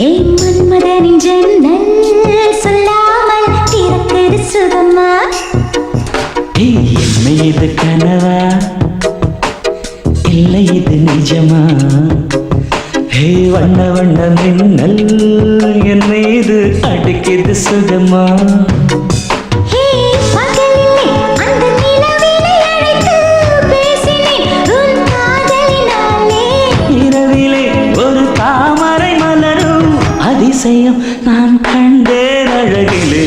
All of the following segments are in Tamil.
ஹே மன்மதனின் ஜன்னல் சொல்லாமல் திறக்குது சுகமா? என்ன இது கனவா? இல்லை இது நிஜமா? ஹே வண்ண வண்ண மின்னல் என்ன இது அடிக்குது சுகமா? அதிசயம் நான் கண்டேன் அழகிலே.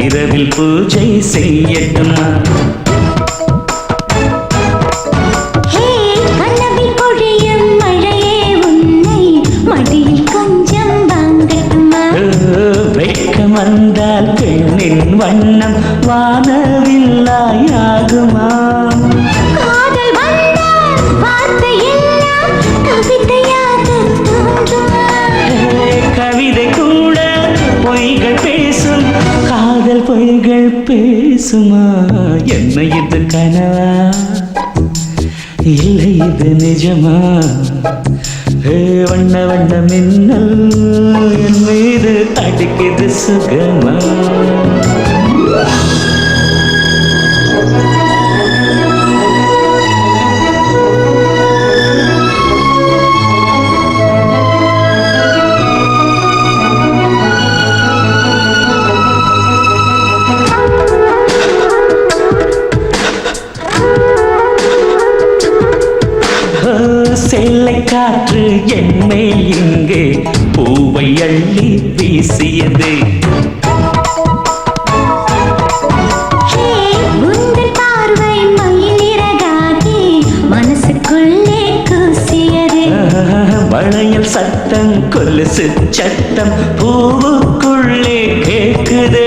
இரவில் பூஜை செய்யட்டுமா. பேசுமா? என்ன இது கனவா? இல்லை இது நிஜமா? வண்ண வண்ண மின்னல் என் மீது அடிக்குது சுகமா? காற்று என்னை இங்கே பூவை அள்ளி வீசியது. வளையல் சத்தம் கொலுசு சத்தம் பூவுக்குள்ளே கேக்குது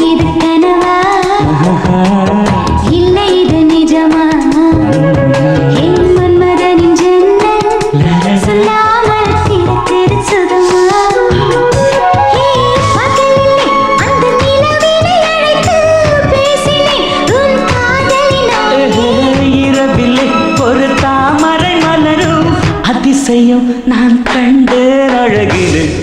தாமரை அதிசயம் நான் கண்டு அழகிலே.